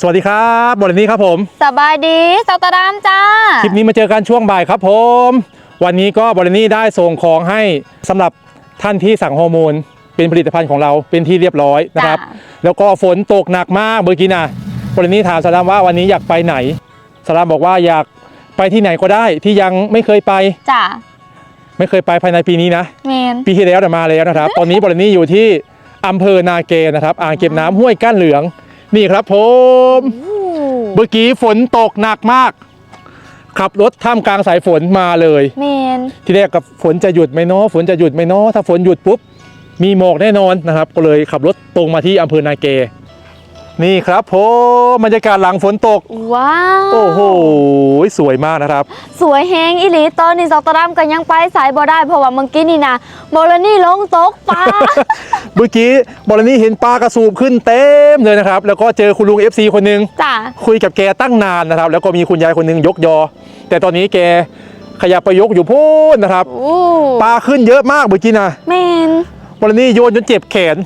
สวัสดีครับบรินี้ครับผม สบายดีสาวตาดามจ้า คลิปนี้มาเจอกันช่วงบ่ายครับผม วันนี้ก็บรินี้ได้ส่งของให้สำหรับท่านที่สั่งฮอร์โมนเป็นผลิตภัณฑ์ของเราเป็นที่เรียบร้อยนะครับจ้ะแล้วก็ฝนตกหนักมากเมื่อกี้นะบรินี้ถามสลามว่าวันนี้อยากไปไหนสลามบอกว่าอยากไปที่ไหนก็ได้ที่ยังไม่เคยไปจ้าไม่เคยไปภายในปีนี้นะเมนปีที่แล้วเนี่ยมาแล้วนะครับ ตอนนี้บรินี้อยู่ที่อำเภอนาเกนะครับ อ่างเก็บน้ำห้วยก้านเหลือง นี่ครับผม เมื่อกี้ฝนตกหนักมาก ขับรถท่ามกลางสายฝนมาเลย เมนที่แรกกับฝนจะหยุดไหมเนาะฝนจะหยุดไหมเนาะถ้าฝนหยุดปุ๊บ มีหมอกแน่นอนนะครับ ก็เลยขับรถตรงมาที่อำเภอนาเก นี่ครับผมบรรยากาศหลังฝนตก ว้าวโอ้โห สวยมากนะครับ สวยแฮงอีหลีตอนนี้สาวตาดามก็ยังไปสายบ่ได้เพราะว่าเมื่อกี้นี่นะโมลนี่ลงตกปลา เมื่อกี้บอลนี่เห็นปลากระสูบขึ้นเต็มเลยนะครับ แล้วก็เจอคุณลุง FC คนหนึง จ้าคุยกับแกตั้งนานนะครับ แล้วก็มีคุณยายคนหนึงยกยอ แต่ตอนนี้แกขยับไปยกอยู่พูนนะครับ โอ้ปลาขึ้นเยอะมากเมื่อกี้นะเมน บอลนี่โยนจนเจ็บแขน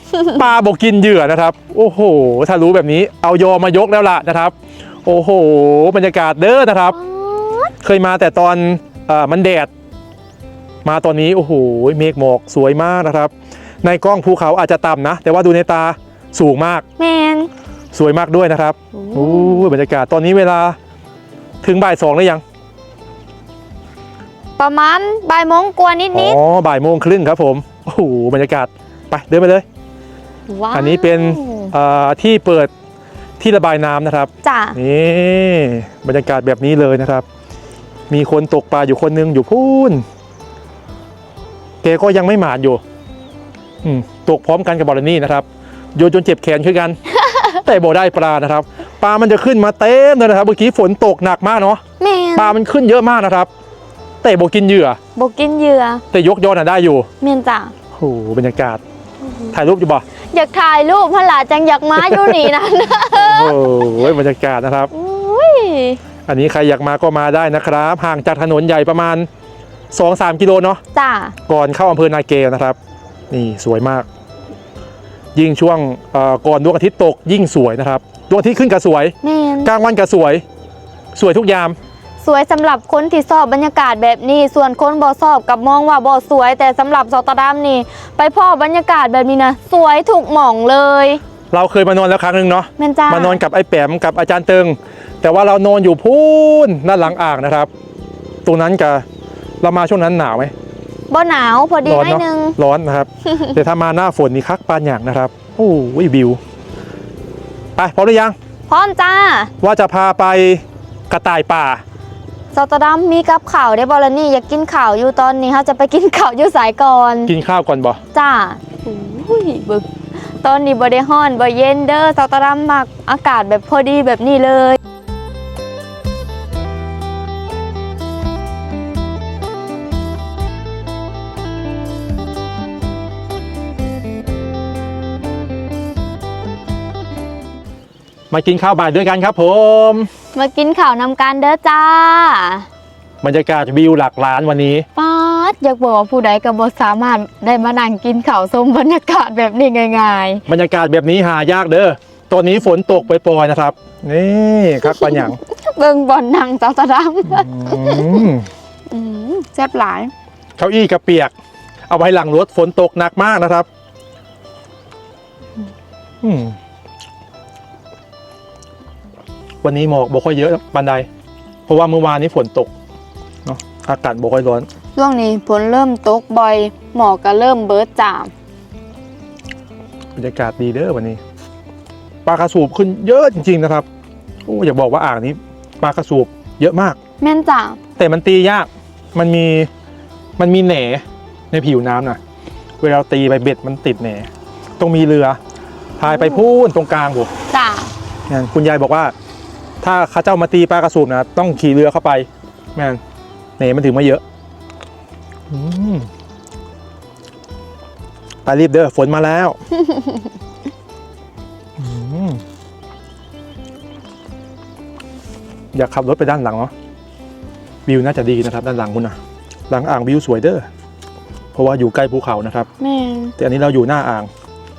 ปลาบอกกินเหยื่อนะครับ โอ้โห ถ้ารู้แบบนี้เอายอมายกแล้วล่ะนะครับ โอ้โห บรรยากาศเด้อนะครับ เคยมาแต่ตอนเออมันแดด มาตอนนี้โอ้โห เมฆหมอกสวยมากนะครับ ในกล้องภูเขาอาจจะต่ำนะ แต่ว่าดูในตาสูงมากเมนสวยมากด้วยนะครับโอ้ยบรรยากาศตอนนี้เวลาถึงบ่ายสองแล้วยัง ประมาณบ่ายโมงกว่านิดนิดอ๋อบ่ายโมงครึ่งครับผม โอ้โหบรรยากาศไปเดินไปเลย ว้าวอันนี้เป็นเอ่อที่เปิดที่ระบายน้ำนะครับ จ้านี่บรรยากาศแบบนี้เลยนะครับ มีคนตกปลาอยู่คนหนึงอยู่พูนแกก็ยังไม่หมาดอยู่อืมตกพร้อมกันกับบอลนี่นะครับ โยนจนเจ็บแขนคือกัน แต่บ่ได้ปลานะครับ ปลามันจะขึ้นมาเต็มเลยนะครับ เมื่อกี้ฝนตกหนักมากเนาะเมนปลามันขึ้นเยอะมากนะครับ แต่บ่กินเหยื่อ บกินเหยื่อแต่ยกยอดน่ะได้อยู่เมนจ้าโอ้โหบรรยากาศ ถ่ายรูปอยู่บ่อยากถ่ายรูปพระหลาจังอยากมาอยู่นี่นะโอ้โหบรรยากาศนะครับ อุ้ยอันนี้ใครอยากมาก็มาได้นะครับ ห่างจากถนนใหญ่ประมาณ 2-3 กิโลเนาะ จ้าก่อนเข้าอำเภอนาเกนะครับ นี่สวยมาก ยิ่งช่วงเอ่อก่อนดวงอาทิตย์ตกยิ่งสวยนะครับดวงอาทิตย์ขึ้นก็สวยเมนกลางวันก็สวย สวยทุกยาม สวยสำหรับคนที่ชอบบรรยากาศแบบนี้ ส่วนคนบ่ชอบกับมองว่าบ่สวย แต่สำหรับสตอดามนี่ ไปพ่อบรรยากาศแบบนี้นะสวยถูกหม่องเลยเราเคยมานอนแล้วครั้งหนึ่งเนาะแม่นจ้ามานอนกับไอ้แปมกับอาจารย์เติง แต่ว่าเรานอนอยู่พูนด้านหลังอ่างนะครับ ตรงนั้นกับเรามาช่วงนั้นหนาวไหมบ่หนาวพอดีร้อนหน่อยเนาะนึงร้อนนะครับ แต่ถ้ามาหน้าฝนนี่คักปานอย่างนะครับโอ้ยวิว ไปพร้อมหรือยัง พร้อมจ้า ว่าจะพาไปกระต่ายป่า สตอดามมีกับข่าวได้บอลนี่อยากกินข่าวอยู่ตอนนี้เขาจะไปกินข่าวอยู่สายก่อนกินข้าวก่อนบ่จ้าอุ้ยบึกตอนนี้บ่ได้ฮ้อนบ่เย็นเด้อสตอดามมักอากาศแบบพอดีแบบนี้เลยมากินข้าวบ่ายด้วยกันครับผม มากินข่าวนำกันเด้อจ้า บรรยากาศวิวหลักล้านวันนี้ป๊าดอยากบอกว่าผู้ใดก็บ่สามารถได้มานั่งกินข้าวชมบรรยากาศแบบนี้ง่ายบรรยากาศแบบนี้หายากเด้อตอนนี้ฝนตกปล่อยๆนะครับ นี่คักปันอย่างๆ เบิ่งบอลนั่งเจ้าตะดอืมำอืมแซ่บหลาย เก้าอี้กระเปียก เอาไว้หลังรถฝนตกหนักมากนะครับอืม วันนี้หมอกบ่ค่อยเยอะบันไดเพราะว่าเมื่อวานนี้ฝนตกเนาะอากาศบ่ค่อยร้อน ช่วงนี้ฝนเริ่มตกบ่อยหมอกก็เริ่มเบิดจามบรรยากาศดีเด้อวันนี้ปลากระสูบขึ้นเยอะจริง ๆนะครับโอ้อยากบอกว่าอ่างนี้ปลากระสูบเยอะมาก แม่นจ้าแต่มันตียาก มันมีมันมีแหนในผิวน้ำนะเวลาตีไปเบ็ดมันติดแหนต้องมีเรือพายไปพูนตรงกลางผมจ้านั่นคุณยายบอกว่า ถ้าเข้าเจ้ามาตีปลากระสูบนะต้องขี่เรือเข้าไปแม่นแหนมันถึงมาเยอะอืมไปรีบเด้อฝนมาแล้วอืมอยากขับรถไปด้านหลังเนาะวิวน่าจะดีนะครับด้านหลังคุณนะหลังอ่างวิวสวยเด้อเพราะว่าอยู่ใกล้ภูเขานะครับแม่นแต่อันนี้เราอยู่หน้าอ่าง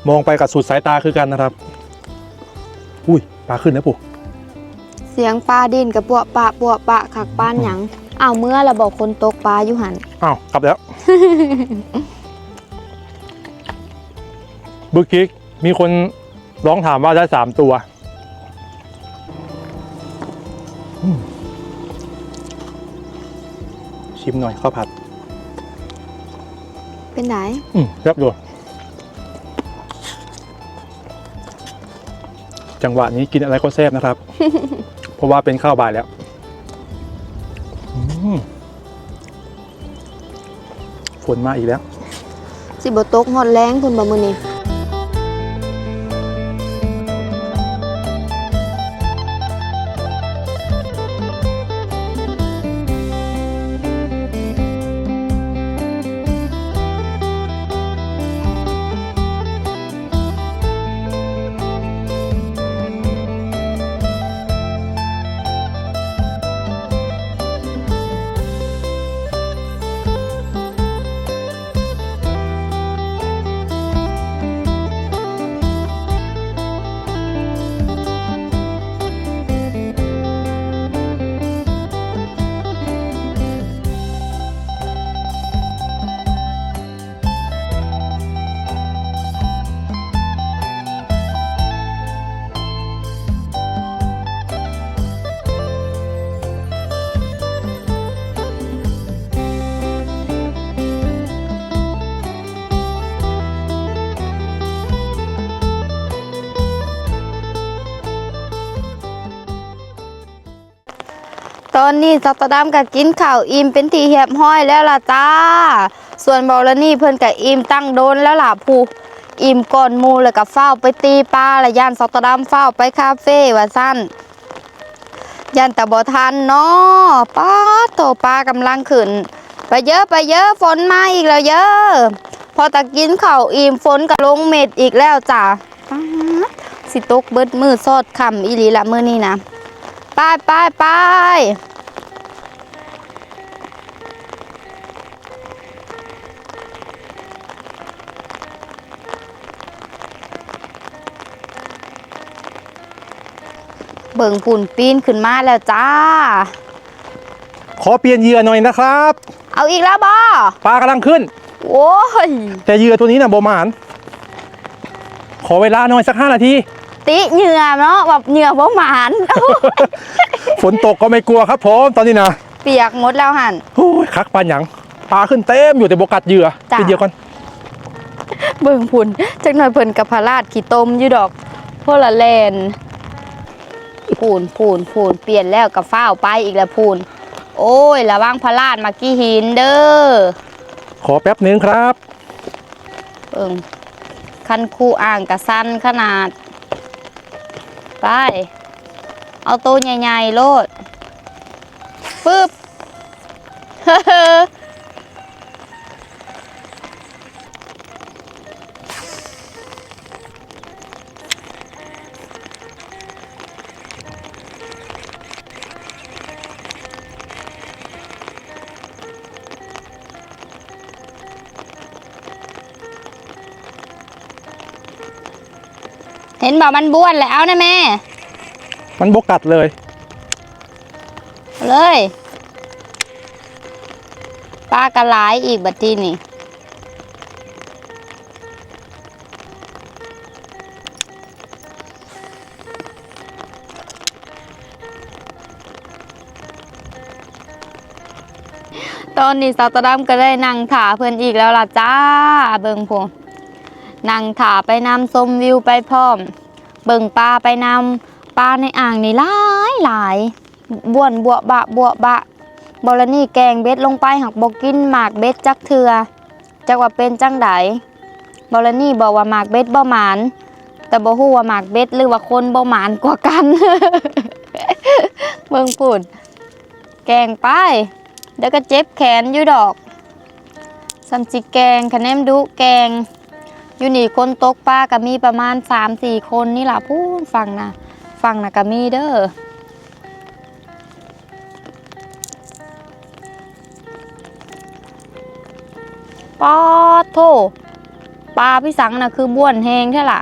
มองไปกับสุดสายตาคือกันนะครับ อุ้ยปลาขึ้นนะปุ๊ เสียงปลาดินกับปวปะปวปะขักป้านหยังอ้าวเมื่อเราบอกคนตกปลาอยู่หันอ้าวกลับแล้วเมื่อกี้มีคนร้องถามว่าได้สามตัวอืมชิมหน่อยข้าวผัด เป็นไหน อืมครับดูจังหวะนี้กินอะไรก็แซ่บนะครับเพ ราะว่าเป็นข้าวบ่ายแล้วฝนมาอีกแล้ว สิบตกหอดแรงคุณบ่มือนี่ นนี้สัตว์ดำกับกินข้าวอิ่มเป็นทีเหียบห้อยแล้วล่ะจ้า ส่วนบอลนี่เพิ่นกับอิ่มตั้งโดนแล้วล่ะผู้อิ่มก่อนมูแล้วกับเฝ้าไปตีปลาและย่านสัตว์ดำเฝ้าไปคาเฟ่ว่าสั้นย่านแต่บ่ทันเนาะป้าโตปลากำลังขึ้น ไปเยอะไปเยอะฝนมาอีกแล้วเยอะ พอตะกินข้าวอิ่มฝนก็ลงเม็ดอีกแล้วจ้าป๊าดสิตกเบิดมือซอดคำอีหลีละมือนี่นะไปไปไป เบิ่งปุ่นปีนขึ้นมาแล้วจ้า ขอเปลี่ยนเหยื่อหน่อยนะครับ เอาอีกแล้วบอปลากำลังขึ้น โอ้ย แต่เหยื่อตัวนี้น่ะบหมานขอเวลาหน่อยสักห้านาที ติเหงื่อเนาะแบบเหงื่อบ่หมาน ฝนตกก็ไม่กลัวครับผมตอนนี้นะเปียกหมดแล้วหัน โอ้ยคักปานหยังปลาขึ้นเต็มอยู่แต่บกัดเหยื่อจ้ะกินเหยื่อก่อนเบิ่งพุ่นจักหน่อยเพิ่นกับพาราดขี้ต้มอยู่ดอกพวกละแลน พูนพูนพูนเปลี่ยนแล้วกับฟ้าวไปอีกแล้วพูน โอ้ยระวังพาราดมากี้หินเด้อขอแป๊บหนึ่งครับเบิ่งคันคู่อ่างกระสั้นขนาด ไป เอาตัวใหญ่ๆโลดปึ๊บเห็ บอกมันบ้วนแล้วนะแม่ มันบกัดเลยเอาเลยปลากระหลายอีกบัดทีนี่ตอนนี้สาวตะดำก็ได้นั่งถาเพื่อนอีกแล้วล่ะจ้า เบิงพวงนั่งถาไปนำชมวิวไปพร้อม เบิ่งปลาไปนำปลาในอ่างนี่หลายหลายบ้วนบัวบะบัวบะบอลนี่แกงเบ็ดลงไปหักบกินหมากเบ็ดจักเถือจักว่าเป็นจังไดบอลนี่บอกว่าหมากเบ็ดบ่หมาน แต่บ่ฮู้ว่าหมากเบ็ดหรือว่าคนบ่หมานกว่ากัน เบิ่งพูดแกงไปเดี๋ยวก็เจ็บแขนอยู่ดอกซัมจิแกงคะแนมดุแกง อยู่นี่คนตกปลาก็มีประมาณ3-4คนนี่ล่ะพูนฟังนะฟังนะก็มีเด้อปอดโทปลาพี่สังน่ะคือบ้วนแหงใช่ล่ะ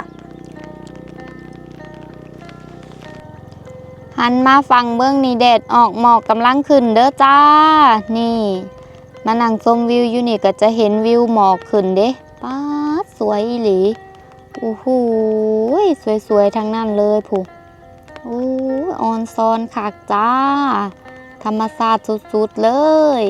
หันมาฟังเบื้องนี่แดดออกหมอกกำลังขึ้นเด้อจ้า นี่ มานั่งชมวิวอยู่นี่ก็จะเห็นวิวหมอกขึ้นเด้ป๊า วยอีหลีโอ้โหสวยๆทั้งนั้นเลยผู้โอ้ยออนซอนคักจ้า ธรรมศาสตร์สุดๆเลย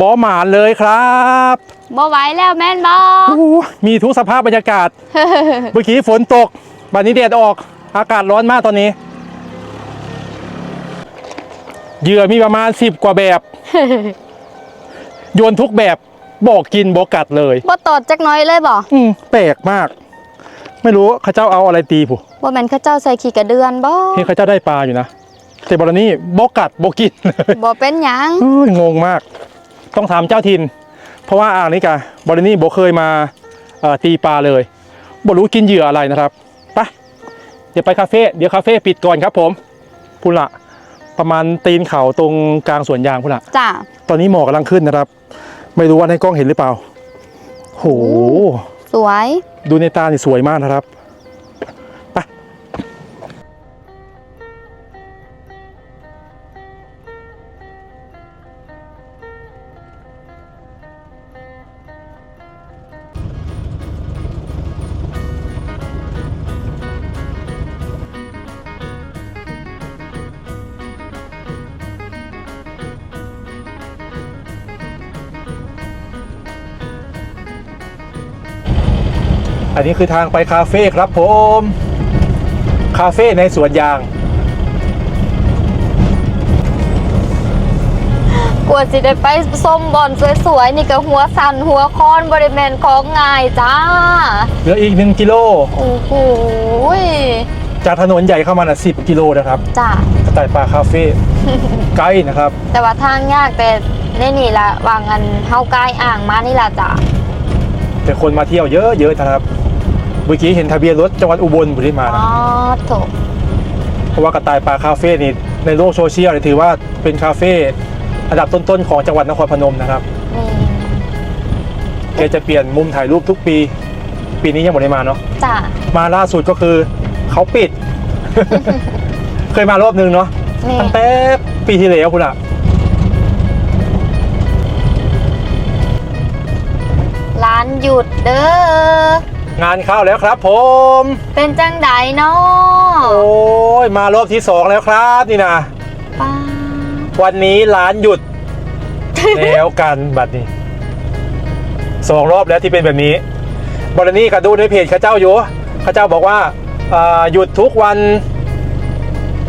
บอหมานเลยครับบ่ไหวแล้วแม่นบ่โอ้โหมีทุกสภาพบรรยากาศ เมื่อกี้ฝนตก บัดนี้แดดออก อากาศร้อนมากตอนนี้เหยื่อมีประมาณสิบกว่าแบบ โยนทุกแบบบอกกินบอกกัดเลยบ่ตอดจักหน้อยเลยบ่อืมแปลกมาก ไม่รู้เข้าเจ้าเอาอะไรตีผู้บ่แม่นเขาเจ้าใส่ขี้กระเดือนบ่เห็นเข้าเจ้าได้ปลาอยู่นะแต่บอลนี่บอกกัดบอกกินเลยบ่เป็นหยังเอ้ยงงมาก ต้องถามเจ้าทิน เพราะว่าอ่างนี้กะบอลนี่บอกเคยมาเอ่อตีปลาเลยบอกรู้กินเหยื่ออะไรนะครับไป เดี๋ยวไปคาเฟ่เดี๋ยวคาเฟ่ปิดก่อนครับผมพุ่นละประมาณตีนเขาตรงกลางสวนยางพุ่นละจ้าตอนนี้หมอกกำลังขึ้นนะครับ ไม่รู้ว่าในกล้องเห็นหรือเปล่าโห สวย ดูในตานี่สวยมากนะครับ อันนี้คือทางไปคาเฟ่ครับผม คาเฟ่ในสวนยาง กว่าสิได้ไปส้มบอลสวยๆ นี่ก็หัวสั่นหัวคอนบริเวณของง่ายจ้า เหลืออีกหนึ่งกิโล โอ้โหยจากถนนใหญ่เข้ามาน่ะสิบกิโลนะครับจ้ากระต่ายป่าคาเฟ่ใกล้นะครับ แต่ว่าทางยากแต่ในนี่ละวางอันเฮาใกล้อ่างมานี่ละจ้าแต่คนมาเที่ยวเยอะเยอะนะครับ เมื่อกี้เห็นทะเบียนรถจังหวัดอุบลบุรีมาอ๋นะอโถเพราะว่ากระต่ายป่าคาเฟ่นี่ในโลกโซเชียลเนี่ยถือว่าเป็นคาเฟ่อันดับต้นๆของจังหวัดนครพนมนะครับนี่แกจะเปลี่ยนมุมถ่ายรูปทุกปี ปีนี้ยังไม่ได้มาเนาะจ้ามาล่าสุดก็คือเขาปิด เคยมารอบนึงเนาะ นี่ตั้งแต่ปีที่แล้วคุณอะร้านหยุดเด้อ งานเข้าแล้วครับผม เป็นจังไดเนาะโอ้ยมารอบที่สองแล้วครับนี่นะป้าวันนี้ร้านหยุด แล้วกันบัดนี้สองรอบแล้วที่เป็นแบบนี้บรนี่ก็ดูในเพจข้าเจ้าอยู่ข้าเจ้าบอกว่าอ่าหยุดทุกวัน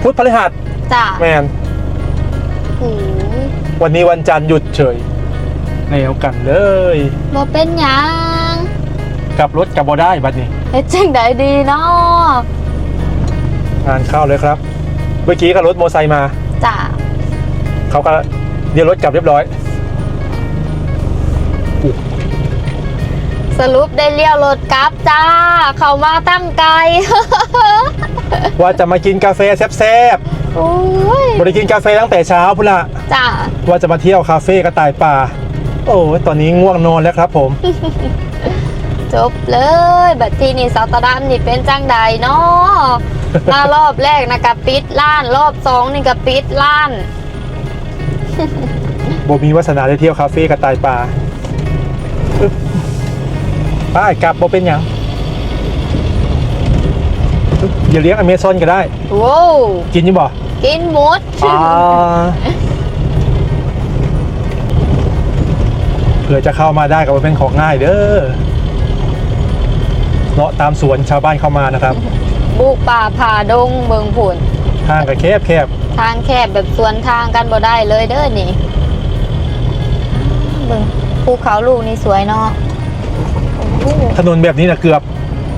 พุธพฤหัสจ้าแมนโอ้ยวันนี้วันจันทร์หยุดเฉยแล้วกันเลยบ่เป็นหยัง กลับรถกลับบ่ได้บัดนี้เฮ็ดจังไดดีเนาะงานเข้าเลยครับ เมื่อกี้ก็รถโมอไซค์มา จ้าเขาก็เดี๋ยวรถกลับเรียบร้อย สรุปได้เลี้ยวรถกลับจ้า เขามาตั้งไกล ว่าจะมากินกาแฟแซ่บโอ้ยๆบริกินกาแฟตั้งแต่เช้าพุ่นละจ้าว่าจะมาเที่ยวคาเฟ่กระต่ายป่า โอ้ยตอนนี้ง่วงนอนแล้วครับผม จบเลย บัดทีนี่สาวตาดำนี่เป็นจังใดเนาะมารอบแรกนะกับปิดล้าน รอบสองนี่กับปิดล้านโบมีวาสนาได้เที่ยวคาเฟ่กระต่ายป่าอึ๊บไป้ากลับโบเป็นหยังอึ๊บอย่าเลี้ยงอเมซอนก็ได้ โว้วกินยังบ่กินหมดอ่าเผื่อจะเข้ามาได้ก็บ่เป็นของง่ายเด้อ เลาะตามสวนชาวบ้านเข้ามานะครับ บุกป่าผ่าดงเมืองผุนทางก็แคบแคบทางแคบแบบสวนทางกันบ่ได้เลยเด้อนี่เบิ่งภูเขาลูกนี่สวยเนาะโอ้โห ถนนแบบนี้นะเกือบ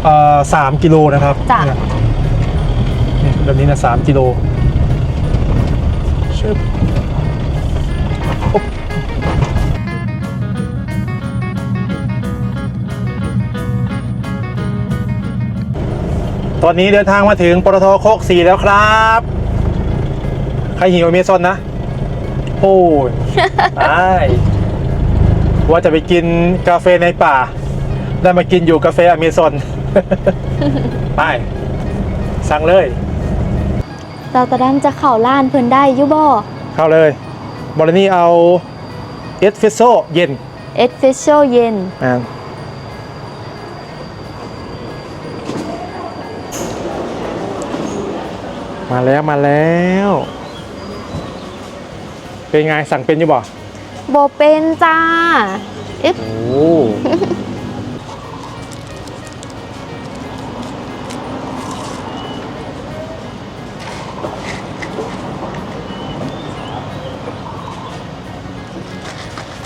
เอ่อสามกิโลนะครับจ้ะ เนี่ยเนี่ยแบบนี้นะสามกิโลชึบปุ๊บ ตอนนี้เดินทางมาถึงปตทโคกสีแล้วครับ ใครหิวอเมซอนนะพูนไปว่าจะไปกินกาแฟในป่า ได้มากินอยู่กาแฟอเมซอน ไปสั่งเลยซาตาดามจะเข้าล้านเพิ่นได้อยุบ่เข้าเลยบอลนี่เอาเอสเฟสโซเย็น เอสเฟชโชเย็นอ่า มาแล้วมาแล้ว เป็นไงสั่งเป็นอยู่บ่โบเป็นจ้าอึ๊บโอ้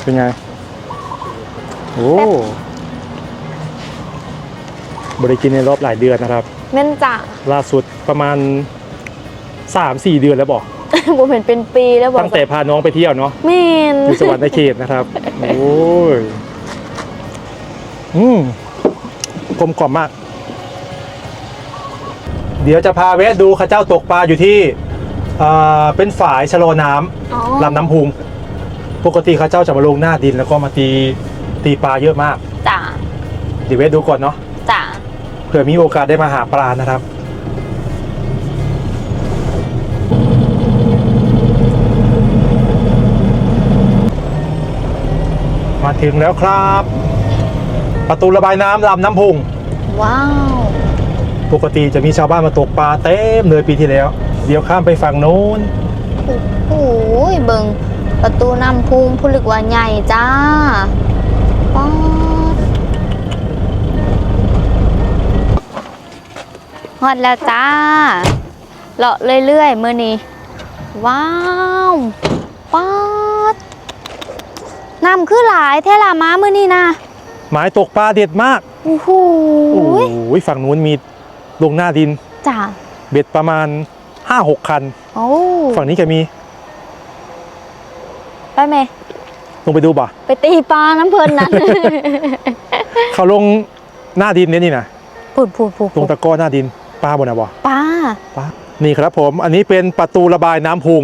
เป็นไง โอ้บริกินในรอบหลายเดือนนะครับ แม่นจ้าล่าสุดประมาณ 3-4เดือนแล้วบอกโบเห็นเป็นปีแล้วบอกตั้งแต่พาน้องไปเที่ยวเนาะแม่นอยู่สวรรค์ในเขตนะครับ โอ้ยอืมกลมกล่อมมาก เดี๋ยวจะพาแวะดูข้าเจ้าตกปลาอยู่ที่เอ่อเป็นฝายชะโลน้ำอ๋อลำน้ำพุง ปกติข้าเจ้าจะมาลงหน้าดินแล้วก็มาตีตีปลาเยอะมาก จ้าเดี๋ยวแวะดูก่อนเนาะ จ้าเผื่อมีโอกาสได้มาหาปลานะครับ ถึงแล้วครับ ประตูระบายน้ำลำน้ำพุง ว้าว ปกติจะมีชาวบ้านมาตกปลาเต็มเลยปีที่แล้ว เดี๋ยวข้ามไปฝั่งโน้นโอ้โหเบิงประตูน้ำพุงผู้ลึกว่าใหญ่จ้าป๊าดฮอดแล้วจ้าเลาะเรื่อยๆ มือนี้ ว้าว ป๊าด น้ำคือหลายแท่ละม้ามือนี้นะหมายตกปลาเด็ดมากโอ้โหโอ้ยฝั่งนู้นมีลงหน้าดินจ้าเบ็ดประมาณ5-6คันโอ้ฝั่งนี้จะมี ไปไหมลงไปดูบ่ะไปตีปลาน้ำเพลินนั้นเขาลงหน้าดินเนี่ยนี่นะพูดพูดพูดตรงตะกร้อหน้าดินปลาบนนะบ่ปลาปลานี่ครับผม อันนี้เป็นประตูระบายน้ำพุง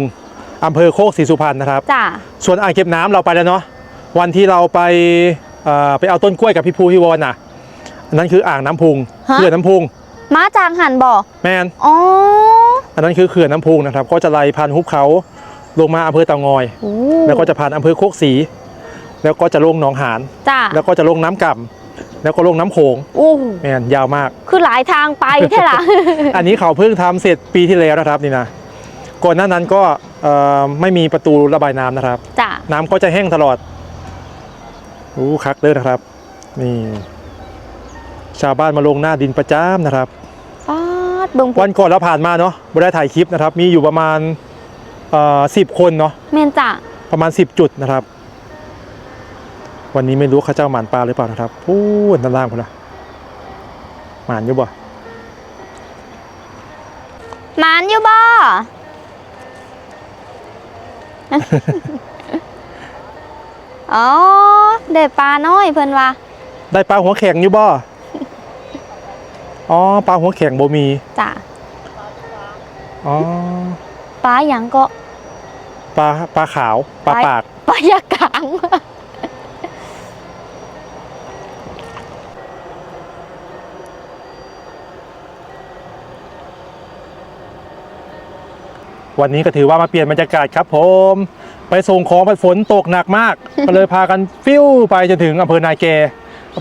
อำเภอโคกศรีสุพรรณนะครับจ้าส่วนอ่างเก็บน้ำเราไปแล้วเนาะ วันที่เราไปเอ่อไปเอาต้นกล้วยกับพี่ภูพี่วอนน่ะอันนั้นคืออ่างน้ำพุงเขื่อนน้ำพุง ม้าจางหันบ่แมนอ๋ออันนั้นคือเขื่อนน้ำพุงนะครับ ก็จะไหลผ่านหุบเขาลงมาอำเภอเตางอยโอ้แล้วก็จะผ่านอำเภอโคกศรีแล้วก็จะลงหนองหานจ้าแล้วก็จะลงน้ำก่ำแล้วก็ลงน้ำโขงโอ้แมนยาวมาก คือหลายทางไปแท่ละอันนี้เขาเพิ่งทำเสร็จปีที่แล้วนะครับนี่นะก่อนหน้านั้นก็เอ่อไม่มีประตูระบายน้ำนะครับจ้าน้ำก็จะแห้งตลอด อู้คักเลยนะครับ นี่ ชาวบ้านมาลงหน้าดินประจำนะครับฟาดเบิ่งวันก่อนเราผ่านมาเนาะไม่ได้ถ่ายคลิปนะครับ มีอยู่ประมาณสิบคนเนาะเมนจ้าประมาณ10จุดนะครับ วันนี้ไม่รู้เข้าเจ้าหมานปลาหรือเปล่านะครับพูดด้านล่างคนละหมานอยู่บ่หมานอยู่บ่ อ๋อได้ปลาน้อยเพิ่นว่า ได้ปลาหัวแข็งอยู่บ่อ๋อปลาหัวแข็งบ่มีจ้าอ๋อปลาหยังก็ปลาปลาขาวปลาปากปลายากางวันนี้ก็ถือว่ามาเปลี่ยนบรรยากาศครับผม ไปส่งของไปฝนตกหนักมาก ก็เลยพากันฟิวไปจนถึงอำเภอนาแก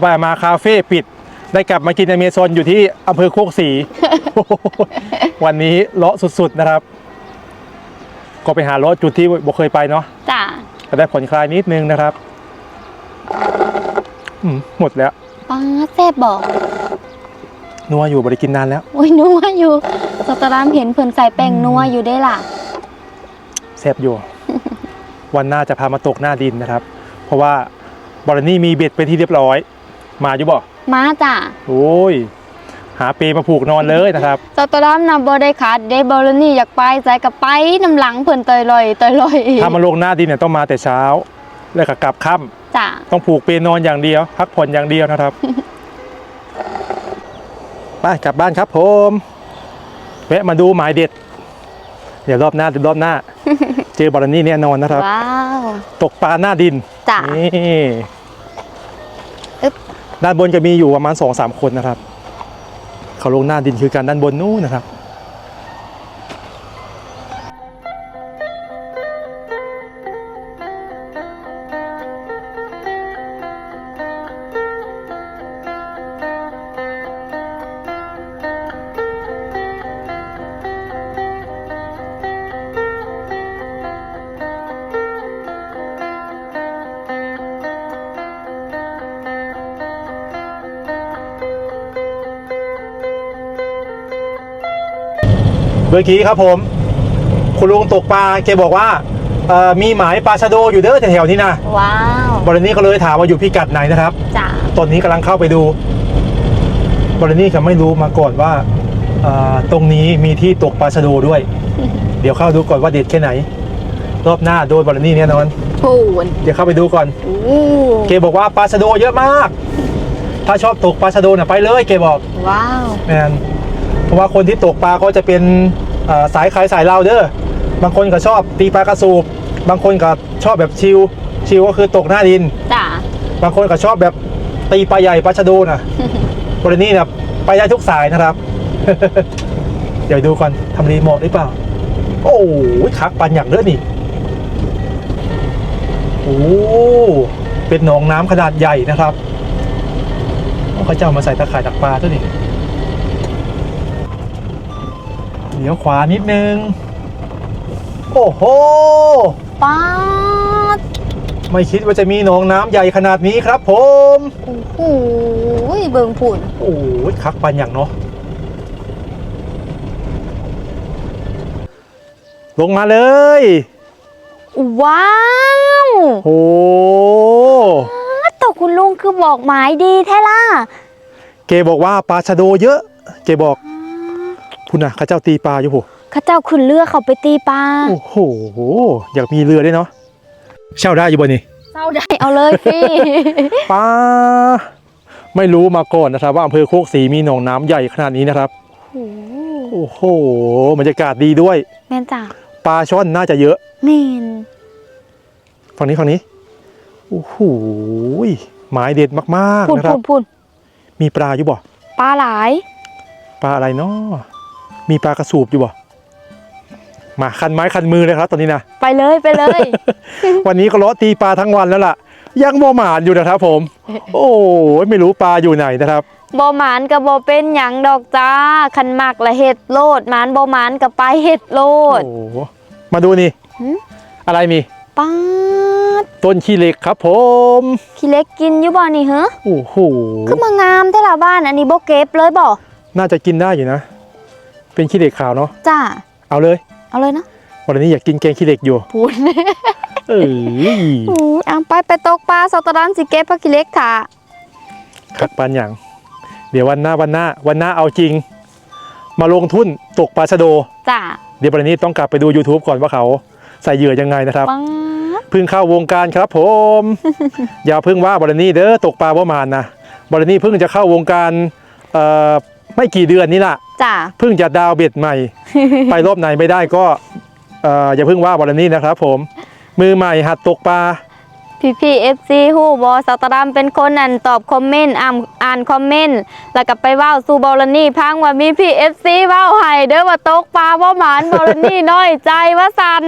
ไปมาคาเฟ่ปิด ได้กลับมากินอเมซอนอยู่ที่อำเภอโคกศรีวันนี้เลาะสุดๆนะครับ ก็ไปหาเลาะจุดที่บ่เคยไปเนาะจ้าก็ได้ผ่อนคลายนิดนึงนะครับอืมหมดแล้วปลาแซ่บบ่นัวอยู่บริกินนานแล้วโอ้ยนัวอยู่สตารามเห็นเพิ่นใส่แป้งนัวอยู่ได้ล่ะแซบอยู่ วันหน้าจะพามาตกหน้าดินนะครับ เพราะว่าบอลนี่มีเบ็ดเป็นที่เรียบร้อย มาอยู่บ่มาจ้าโอ้ยหาเปมาผูกนอนเลยนะครับสตารามนำบ่ได้ขาดเด้บอลนี่อยากไปใจกับไปน้ำหลังเพิ่นเตยลอยเตยลอยถ้ามาลงหน้าดินเนี่ยต้องมาแต่เช้า แล้วก็กลับค่จ้าำต้องผูกเปนอนอย่างเดียว พักผ่อนอย่างเดียวนะครับไปกลับบ้านครับผมแวะมาดูหมายเด็ด เดี๋ยวรอบหน้าเดี๋ยวรอบหน้า เจอบอลนี่แน่นอนนะครับ ว้าว ตกปลาหน้าดินจ้ะ นี่อึ๊บด้านบนจะมีอยู่ประมาณสองสามคนนะครับ เขาลงหน้าดินคือการด้านบนนู้นนะครับ เมื่อกี้ครับผม คุณลุงตกปลาแกบอกว่าเอ่อมีหมายปลาชะโดอยู่เด้อแถวๆนี้นะว้าวบรินี้ก็เลยถามว่าอยู่พิกัดไหนนะครับจ้ะตอนนี้กำลังเข้าไปดูบรินี้ก็ไม่รู้มาก่อนว่าเอ่อตรงนี้มีที่ตกปลาชะโดด้วย เดี๋ยวเข้าดูก่อนว่าเด็ดแค่ไหน รอบหน้าโดนบรินี้แน่นอนพูนเดี๋ยวเข้าไปดูก่อนอู้เกบอกว่าปลาชะโดเยอะมาก ถ้าชอบตกปลาชะโดน่ะไปเลยเกบอก ว้าวแมนเพ ราะว่าคนที่ตกปลาก็จะเป็นเอ่อสายขายสายเราเด้อบางคนก็ชอบตีปลากระสูบบางคนก็ชอบแบบชิลชิลก็คือตกหน้าดินจ้ะบางคนก็ชอบแบบตีปลาใหญ่ปลาชะโดน่ะบรินี้เนี่ยไปได้ทุกสายนะครับ เดี๋ยวดูก่อนทำรีโมทหรือเปล่า โอ้ยคักปันอย่างเลือดนี่โอ้เป็นหนองน้ำขนาดใหญ่นะครับเขาจะเอามาใส่ตะข่ายดักปลาตัวนี้ เดี๋ยวขวานิดนึง โอ้โหป๊าดไม่คิดว่าจะมีหนองน้ำใหญ่ขนาดนี้ครับผมโอ้โหเบิ่งผุนโอ้ยคักปันอย่างเนาะลงมาเลย ว้าวโอ้แต่คุณลุงคือบอกหมายดีแท้ล่ะ เกบอกว่าปลาชะโดเยอะ เกบอก คุณน่ะข้าเจ้าตีปลาอยู่โหข้าเจ้าขึ้นเรือเขาไปตีปลาโอ้โหอยากมีเรือด้วยเนาะเช่าได้อยู่บนนี่เศร้าได้เอาเลยพี่ปลาไม่รู้มาก่อนนะครับ ว่าอำเภอโคกศรีมีหนองน้ำใหญ่ขนาดนี้นะครับโอ้โหโอ้โหบรรยากาศดีด้วยแม่นจ้ะปลาช่อนน่าจะเยอะแม่นฝั่งนี้ฝั่งนี้โอ้โหหมายเด็ดมากพูๆนนะครัพูบนพูนมีปลาอยู่บ่ ปลาหลาย ปลาอะไรเนาะ มีปลากระสูบอยู่บ่มาคันไม้คันมือเลยครับ ตอนนี้นะไปเลยไปเลย วันนี้ก็เลาะตีปลาทั้งวันแล้วล่ะ ยังบ่หมานอยู่นะครับผม โอ้ยไม่รู้ปลาอยู่ไหนนะครับบ่หมานกับบ่เป็นหยังดอกจ้าคันมักละเห็ดโลดหมานบ่หมานกับไปเห็ดโลโอ้ดโหมาดูนี่หืมอะไรมีป๊าดต้นขี้เหล็กครับผมพี่เล็กกินอยู่บ่นี่เหรอโอ้โหคือมางามแต่ละบ้านอันนี้บ่เก็บเลยบ่น่าจะกินได้อยู่นะ เป็นขี้เหล็กขาวเนาะจ้าเอาเลย เอาเลยนะวันนี้อยากกินแกงขี้เหล็กอยู่พูนเอ้ยอู้ยเอาไปไปตกปลาสตอดันสิเก็บผักขี้เล็กค่ะคักปันอย่าง เดี๋ยววันหน้าวันหน้าวันหน้าเอาจริง มาลงทุนตกปลาชะโดจ้าเดี๋ยววันนี้ต้องกลับไปดู YouTube ก่อนว่าเขาใส่เหยื่อยังไงนะครับป๊าดเพิ่งเข้าวงการครับผม อย่าเพิ่งว่าบรณีเด้อตกปลาประมาณนะบรณีเพิ่งจะเข้าวงการเอ่อไม่กี่เดือนนี้ล่ะ จ้าเพิ่งจะดาวเบ็ดใหม่ ไปรอบไหนไม่ได้ก็เอ่ออย่าเพิ่งว่าบรณีนะครับผม มือใหม่หัดตกปลา พี่พี่เอฟซีฮู้บอสตอดัมเป็นคนอันตอบคอมเมนต์อ่านอ่านคอมเมนต์แล้วก็ไปเว้าสู่บอลนี่พังว่ามีพี่เอฟซีเว้าให้เด้อว่าตกปลาบ่หมานบอลนี่น้อยใจว่าสัน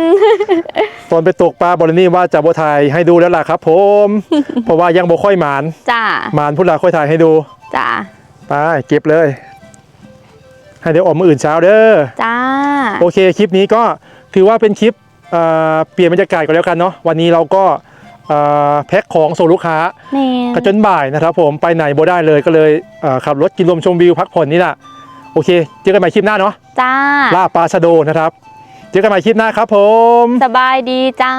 ตอนไปตกปลาบรณีว่าจะบถ่ายให้ดูแล้วล่ะครับผม เพราะว่ายังบ่ค่อยหมานจ้าหมานพุ่นละค่อยถ่ายให้ดูจ้าไปเก็บเลย ให้เดี๋ยวออกมาอื่นเช้าเด้อจ้า โอเคคลิปนี้ก็ถือว่าเป็นคลิปเอ่อเปลี่ยนบรรยากาศกันแล้วกันเนาะวันนี้เราก็เอ่อแพ็คของส่งลูกค้าแม่นก็จนบ่ายนะครับ ผมไปไหนบ่ได้เลยก็เลยเอ่อขับรถกินลมชมวิวพักผ่อนนี่แหละโอเคเจอกันใหม่คลิปหน้าเนาะจ้า ล่าปลาชะโดนะครับ เจอกันใหม่คลิปหน้าครับผม สบายดีจ้า